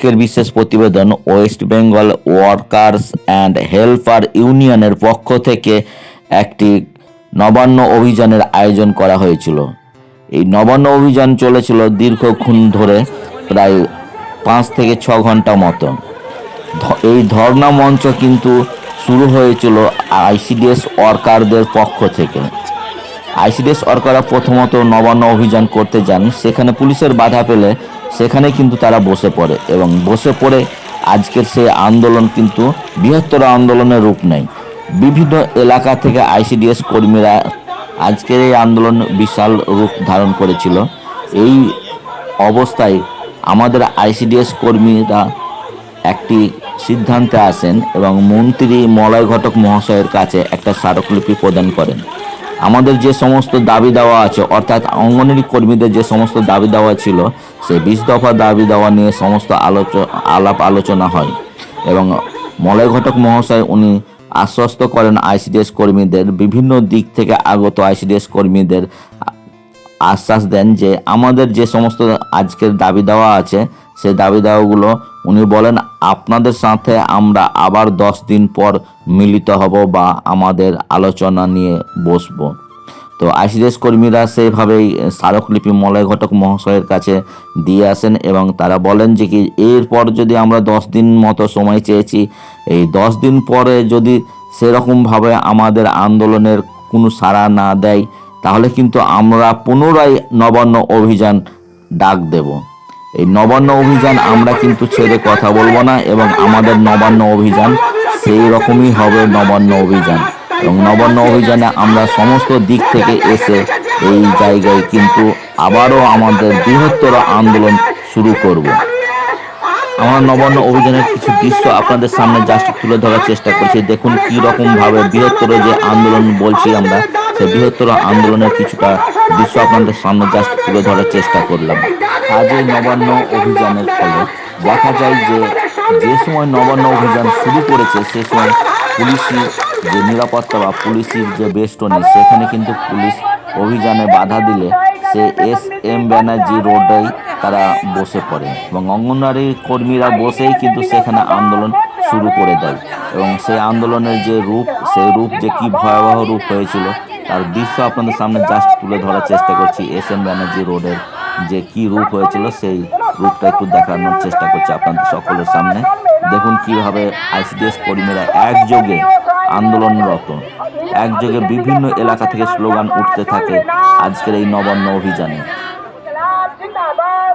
আজকের বিশেষ প্রতিবেদন West Bengal workers and helper ইউনিয়নের পক্ষ থেকে একটি নবান্ন অভিযানের আয়োজন করা হয়েছিল। এই নবান্ন অভিযান চলেছিল দীর্ঘক্ষণ ধরে প্রায় পাঁচ থেকে ছ ঘণ্টা মতো। এই ধর্ণা মঞ্চ কিন্তু শুরু হয়েছিল আইসিডিএস ওয়ার্কারদের পক্ষ থেকে। আইসিডিএস ওয়ার্কাররা প্রথমত নবান্ন অভিযান করতে যান। সেখানে পুলিশের বাধা পেলে সেখানে কিন্তু তারা বসে পড়ে এবং বসে পড়ে আজকের সেই আন্দোলন কিন্তু বৃহত্তর আন্দোলনের রূপ নেয়। বিভিন্ন এলাকা থেকে আইসিডিএস কর্মীরা আজকের এই আন্দোলন বিশাল রূপ ধারণ করেছিল। এই অবস্থায় আমাদের আইসিডিএস কর্মীরা একটি সিদ্ধান্তে আসেন এবং মন্ত্রী মলয় ঘটক মহাশয়ের কাছে একটা স্মারকলিপি প্রদান করেন। আমাদের যে সমস্ত দাবি দেওয়া আছে, অর্থাৎ অঙ্গনওয়াড়ি কর্মীদের যে সমস্ত দাবি দেওয়া ছিল, সেই বিশ দফা দাবি দেওয়া নিয়ে সমস্ত আলোচ আলাপ আলোচনা হয়। এবং মলয় ঘটক মহাশয় উনি আশ্বস্ত করেন আইসিডিএস কর্মীদের, বিভিন্ন দিক থেকে আগত আইসিডিএস কর্মীদের আশ্বাস দেন যে আমাদের যে সমস্ত আজকের দাবি দেওয়া আছে, সেই দাবি দেওয়াগুলো উনি বলেন, আপনাদের সাথে আমরা আবার দশ দিন পর মিলিত হব বা আমাদের আলোচনা নিয়ে বসবো। তো আইসিডিএস কর্মীরা সেইভাবেই স্মারকলিপি মলয় ঘটক মহাশয়ের কাছে দিয়ে আসেন এবং তারা বলেন যে কি, এরপর যদি আমরা দশ দিন মতো সময় চেয়েছি, এই দশ দিন পরে যদি সেরকমভাবে আমাদের আন্দোলনের কোনো সাড়া না দেয়, তাহলে কিন্তু আমরা পুনরায় নবান্ন অভিযান ডাক দেব। এই নবান্ন অভিযান আমরা কিন্তু ছেড়ে কথা বলব না এবং আমাদের নবান্ন অভিযান সেই রকমই হবে নবান্ন অভিযান। এবং নবান্ন অভিযানে আমরা সমস্ত দিক থেকে এসে এই জায়গায় কিন্তু আবারও আমাদের বৃহত্তর আন্দোলন শুরু করব। আমার নবান্ন অভিযানের কিছু দৃশ্য আপনাদের সামনে জাস্ট তুলে ধরার চেষ্টা করছি। দেখুন কি রকম ভাবে বৃহত্তর যে আন্দোলন বলছি আমরা সেই বৃহত্তর আন্দোলনের কিছুটা দৃশ্য আপনাদের সামনে জাস্ট তুলে ধরার চেষ্টা করলাম। আজ এই নবান্ন অভিযানের ফলে দেখা যায় যে যে সময় নবান্ন অভিযান শুরু করেছে, সে সময় পুলিশি যে নিরাপত্তা বা পুলিশের যে বেষ্টনী, সেখানে কিন্তু পুলিশ অভিযানে বাধা দিলে সে এস এম ব্যানার্জি রোডেই তারা বসে পড়ে এবং অঙ্গনওয়াড়ি কর্মীরা বসেই কিন্তু সেখানে আন্দোলন শুরু করে দেয়। এবং সেই আন্দোলনের যে রূপ, সেই রূপ যে কি ভয়াবহ রূপ হয়েছিল তার দৃশ্য আপনাদের সামনে জাস্ট তুলে ধরার চেষ্টা করছি এস এম ব্যানার্জি রোডের যে কি রূপ হয়েছিল সেই রূপটা একটু দেখানোর চেষ্টা করছি আপনাদের সকলের সামনে। দেখুন কীভাবে আইসিডিএস কর্মীরা একযোগে আন্দোলনরত একযোগে বিভিন্ন এলাকা থেকে স্লোগান উঠতে থাকে আজকের এই নবান্ন অভিযানে। জিন্দাবাদ।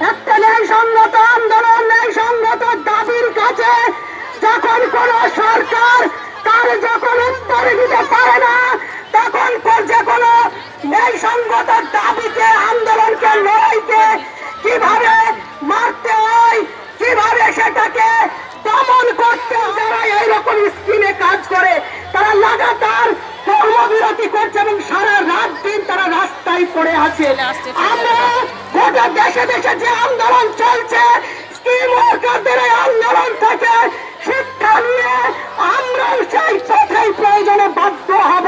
একটা ন্যায়সঙ্গত আন্দোলন ন্যায়সঙ্গত দাবির কাছে যখন কোন সরকার তার যখন উত্তর দিতে পারে না, তখন যে কোনো ন্যায়সঙ্গত দাবিকে, আন্দোলনকে, লড়াইকে কীভাবে মারতে হয় কীভাবে সেটাকে দমন করতে হয়, যারা এইরকম স্কিমে কাজ করে তারা লাগাতার কর্মবিরতি করছে এবং সারা রাত দিন তারা রাস্তায় পড়ে আছে আমরা গোটা দেশে দেশে যে আন্দোলন চলছে স্কিম ওয়ার্কারদের আন্দোলন থেকে শিক্ষা নিয়ে আমরাও সেই পথেই প্রয়োজনে বাধ্য হব।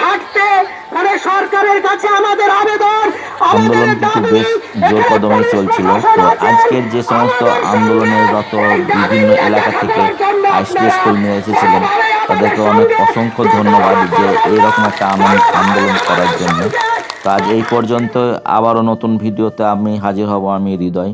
হাঁটতে মানে সরকারের কাছে আমাদের আবেদন আন্দোলন কিন্তু বেশ জোর কদমে চলছিল। তো আজকের যে সমস্ত আন্দোলনের রত বিভিন্ন এলাকা থেকে আইসিএস কর্মীরা এসেছিলেন তাদেরকে অনেক অসংখ্য ধন্যবাদ যে এইরকম একটা আন্দোলন করার জন্য। তো এই পর্যন্ত আবারও নতুন ভিডিওতে আমি হাজির হব আমি হৃদয়।